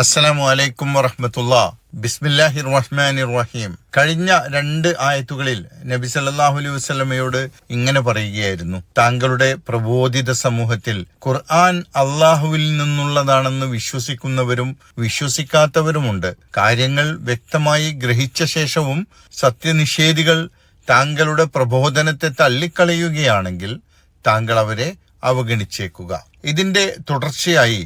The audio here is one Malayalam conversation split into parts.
അസ്സലാമു അലൈക്കും വറഹമത്തുള്ള. ബിസ്മില്ലാഹിർ റഹ്മാനിർ റഹീം കഴിഞ്ഞ രണ്ട് ആയത്തുകളിൽ നബി സല്ലല്ലാഹു അലൈഹി വസല്ലമയോട് ഇങ്ങനെ പറയുകയായിരുന്നു. താങ്കളുടെ പ്രബോധിത സമൂഹത്തിൽ ഖുർആൻ അള്ളാഹുവിൽ നിന്നുള്ളതാണെന്ന് വിശ്വസിക്കുന്നവരും വിശ്വസിക്കാത്തവരുമുണ്ട്. കാര്യങ്ങൾ വ്യക്തമായി ഗ്രഹിച്ച ശേഷവും സത്യനിഷേധികൾ താങ്കളുടെ പ്രബോധനത്തെ തള്ളിക്കളയുകയാണെങ്കിൽ താങ്കൾ അവരെ അവഗണിച്ചേക്കുക. ഇതിന്റെ തുടർച്ചയായി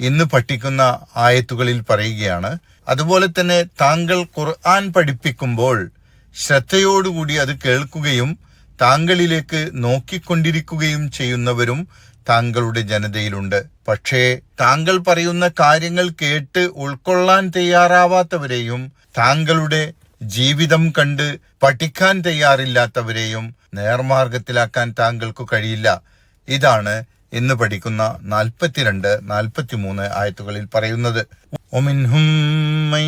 ഇന്ന് പഠിക്കുന്ന ആയത്തുകളിൽ പറയുകയാണ്. അതുപോലെ തന്നെ താങ്കൾ ഖുർആൻ പഠിപ്പിക്കുമ്പോൾ ശ്രദ്ധയോടുകൂടി അത് കേൾക്കുകയും താങ്കളിലേക്ക് നോക്കിക്കൊണ്ടിരിക്കുകയും ചെയ്യുന്നവരും താങ്കളുടെ ജനതയിലുണ്ട്. പക്ഷേ താങ്കൾ പറയുന്ന കാര്യങ്ങൾ കേട്ട് ഉൾക്കൊള്ളാൻ തയ്യാറാവാത്തവരെയും താങ്കളുടെ ജീവിതം കണ്ട് പഠിക്കാൻ തയ്യാറില്ലാത്തവരെയും നേർമാർഗത്തിലാക്കാൻ താങ്കൾക്ക് കഴിയില്ല. ഇതാണ് ഇന്ന് പഠിക്കുന്ന നാൽപ്പത്തിരണ്ട് നാൽപ്പത്തിമൂന്ന് ആയത്തുകളിൽ പറയുന്നത് ومنهم من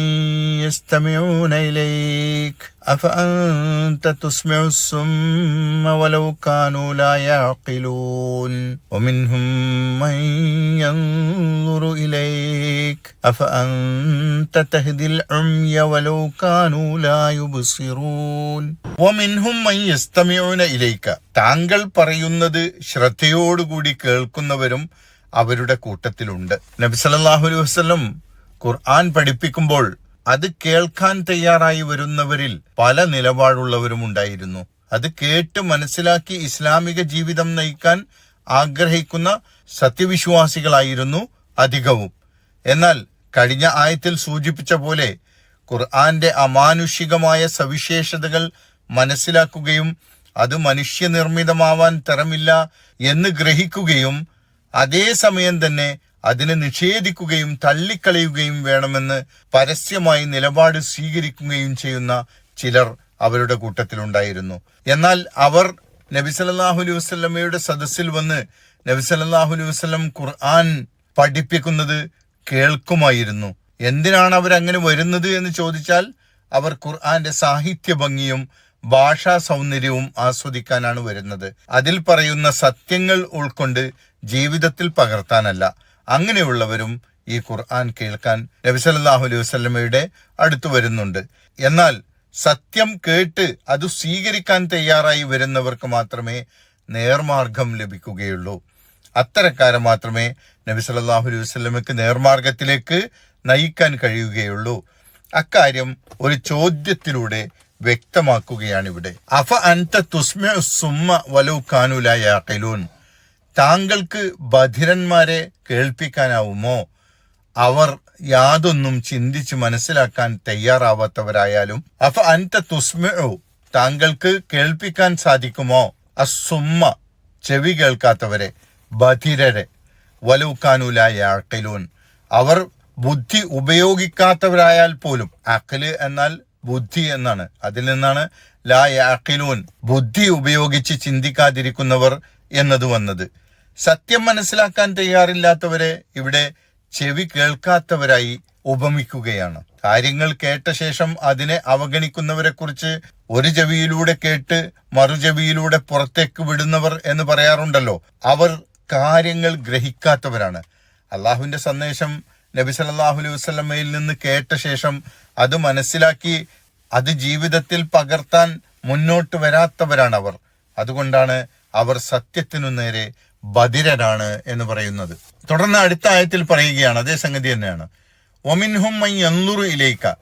يستمعون إليك أفأنت تسمع السم ولو كانوا لا يعقلون ومنهم من ينظر إليك أفأنت تهدي العمي ولو كانوا لا يبصرون ومنهم من يستمعون إليك താങ്കൾ പറയുന്നത് ശ്രദ്ധയോടുകൂടി കേൾക്കുന്നവരും അവരുടെ കൂട്ടത്തിലുണ്ട് നബി സല്ലല്ലാഹു അലൈഹി വസല്ലം ഖുർആൻ പഠിപ്പിക്കുമ്പോൾ അത് കേൾക്കാൻ തയ്യാറായി വരുന്നവരിൽ പല നിലപാടുള്ളവരും ഉണ്ടായിരുന്നു. അത് കേട്ട് മനസ്സിലാക്കി ഇസ്ലാമിക ജീവിതം നയിക്കാൻ ആഗ്രഹിക്കുന്ന സത്യവിശ്വാസികളായിരുന്നു അധികവും. എന്നാൽ കഴിഞ്ഞ ആയത്തിൽ സൂചിപ്പിച്ച പോലെ ഖുർആന്റെ അമാനുഷികമായ സവിശേഷതകൾ മനസ്സിലാക്കുകയും അത് മനുഷ്യനിർമ്മിതമാവാൻ തരമില്ല എന്ന് ഗ്രഹിക്കുകയും അതേസമയം തന്നെ അതിനെ നിഷേധിക്കുകയും തള്ളിക്കളയുകയും വേണമെന്ന് പരസ്യമായി നിലപാട് സ്വീകരിക്കുകയും ചെയ്യുന്ന ചിലർ അവരുടെ കൂട്ടത്തിലുണ്ടായിരുന്നു. എന്നാൽ അവർ നബി സല്ലല്ലാഹു അലൈഹി വസല്ലമയുടെ സദസ്സിൽ വന്ന് നബി സല്ലല്ലാഹു അലൈഹി വസല്ലം ഖുർആൻ പഠിപ്പിക്കുന്നത് കേൾക്കുമായിരുന്നു. എന്തിനാണ് അവർ അങ്ങനെ വരുന്നത് എന്ന് ചോദിച്ചാൽ അവർ ഖുർആന്റെ സാഹിത്യ ഭംഗിയും ഭാഷാ സൗന്ദര്യവും ആസ്വദിക്കാനാണ് വരുന്നത്. അതിൽ പറയുന്ന സത്യങ്ങൾ ഉൾക്കൊണ്ട് ജീവിതത്തിൽ പകർത്താനല്ല. അങ്ങനെയുള്ളവരും ഈ ഖുർആൻ കേൾക്കാൻ നബിസല്ലാഹു അലൈഹി വസ്ലമയുടെ അടുത്ത് വരുന്നുണ്ട്. എന്നാൽ സത്യം കേട്ട് അത് സ്വീകരിക്കാൻ തയ്യാറായി വരുന്നവർക്ക് മാത്രമേ നേർമാർഗം ലഭിക്കുകയുള്ളൂ. അത്തരക്കാരെ മാത്രമേ നബി സല്ലല്ലാഹു അലൈഹി വസ്ലമക്ക് നേർമാർഗത്തിലേക്ക് നയിക്കാൻ കഴിയുകയുള്ളൂ. അക്കാര്യം ഒരു ചോദ്യത്തിലൂടെ വ്യക്തമാക്കുകയാണ് ഇവിടെ അഫ അൻത തുസ്മ സുമ്മ കാനുലായ കാനുലായാഖിലൂൻ താങ്കൾക്ക് ബധിരന്മാരെ കേൾപ്പിക്കാനാവുമോ? അവർ യാതൊന്നും ചിന്തിച്ച് മനസ്സിലാക്കാൻ തയ്യാറാവാത്തവരായാലും. അഫ അൻത തുസ്മു താങ്കൾക്ക് കേൾപ്പിക്കാൻ സാധിക്കുമോ? അസുമ്മ ചെവി കേൾക്കാത്തവരെ ബധിരരെ. വലൂക്കാനുലായാക്കിലൂൻ അവർ ബുദ്ധി ഉപയോഗിക്കാത്തവരായാൽ പോലും അക്കൽ എന്നാൽ ബുദ്ധി എന്നാണ്. അതിൽ നിന്നാണ് ലാ യാക്കിലൂൻ ബുദ്ധി ഉപയോഗിച്ച് ചിന്തിക്കാതിരിക്കുന്നവർ എന്നത് വന്നത്. സത്യം മനസ്സിലാക്കാൻ തയ്യാറില്ലാത്തവരെ ഇവിടെ ചെവി കേൾക്കാത്തവരായി ഉപമിക്കുകയാണ്. കാര്യങ്ങൾ കേട്ട ശേഷം അതിനെ അവഗണിക്കുന്നവരെ കുറിച്ച് ഒരു ചെവിയിലൂടെ കേട്ട് മറു ചെവിയിലൂടെ പുറത്തേക്ക് വിടുന്നവർ എന്ന് പറയാറുണ്ടല്ലോ. അവർ കാര്യങ്ങൾ ഗ്രഹിക്കാത്തവരാണ്. അള്ളാഹുവിന്റെ സന്ദേശം നബി സല്ലല്ലാഹു അലൈഹി വസല്ലമയിൽ നിന്ന് കേട്ട ശേഷം അത് മനസ്സിലാക്കി അത് ജീവിതത്തിൽ പകർത്താൻ മുന്നോട്ട് വരാത്തവരാണ് അവർ അതുകൊണ്ടാണ് അവർ സത്യത്തിനു നേരെ ബധിരരാണ് എന്ന് പറയുന്നത്. തുടർന്ന് അടുത്ത ആയത്തിൽ പറയുകയാണ് അതേ സംഗതി തന്നെയാണ്. ഒമിൻഹും മൈ എന്നുറു ഇലേക്ക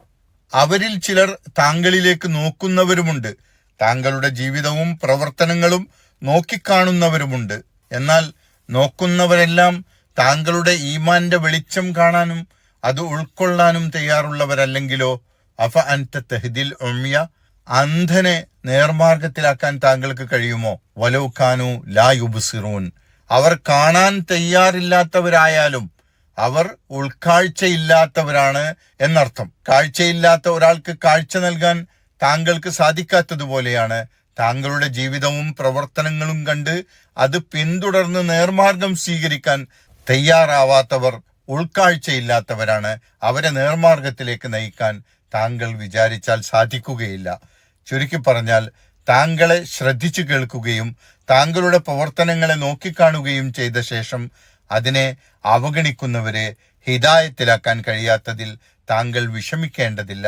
അവരിൽ ചിലർ താങ്കളിലേക്ക് നോക്കുന്നവരുമുണ്ട്. താങ്കളുടെ ജീവിതവും പ്രവർത്തനങ്ങളും നോക്കിക്കാണുന്നവരുമുണ്ട്. എന്നാൽ നോക്കുന്നവരെല്ലാം താങ്കളുടെ ഈമാന്റെ വെളിച്ചം കാണാനും അത് ഉൾക്കൊള്ളാനും തയ്യാറുള്ളവരല്ലെങ്കിലോ? അഫ അൻത തെഹ്ദിൽ ഒമ്യ അന്ധനെ നേർമാർഗത്തിലാക്കാൻ താങ്കൾക്ക് കഴിയുമോ? വലൗഖാനു ലാ യുബ്സിറൂൻ. അവർ കാണാൻ തയ്യാറില്ലാത്തവരായാലും അവർ ഉൾക്കാഴ്ചയില്ലാത്തവരാണ് എന്നർത്ഥം. കാഴ്ചയില്ലാത്ത ഒരാൾക്ക് കാഴ്ച നൽകാൻ താങ്കൾക്ക് സാധിക്കാത്തതുപോലെയാണ് താങ്കളുടെ ജീവിതവും പ്രവർത്തനങ്ങളും കണ്ട് അത് പിന്തുടർന്ന് നേർമാർഗം സ്വീകരിക്കാൻ തയ്യാറാവാത്തവർ ഉൾക്കാഴ്ചയില്ലാത്തവരാണ് അവരെ നേർമാർഗത്തിലേക്ക് നയിക്കാൻ താങ്കൾ വിചാരിച്ചാൽ സാധിക്കുകയില്ല. ചുരുക്കി പറഞ്ഞാൽ താങ്കളെ ശ്രദ്ധിച്ചു കേൾക്കുകയും താങ്കളുടെ പ്രവർത്തനങ്ങളെ നോക്കിക്കാണുകയും ചെയ്ത ശേഷം അതിനെ അവഗണിക്കുന്നവരെ ഹിതായത്തിലാക്കാൻ കഴിയാത്തതിൽ താങ്കൾ വിഷമിക്കേണ്ടതില്ല.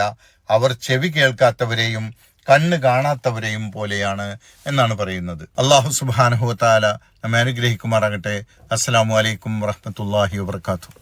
അവർ ചെവി കേൾക്കാത്തവരെയും കണ്ണ് കാണാത്തവരെയും പോലെയാണ് എന്നാണ് പറയുന്നത്. അള്ളാഹു സുബാനഹുത്താല നമ്മെ അനുഗ്രഹിക്കുമാറാകട്ടെ. അസ്സലാമു അലൈക്കും വറഹമത്തല്ലാഹി വാത്തു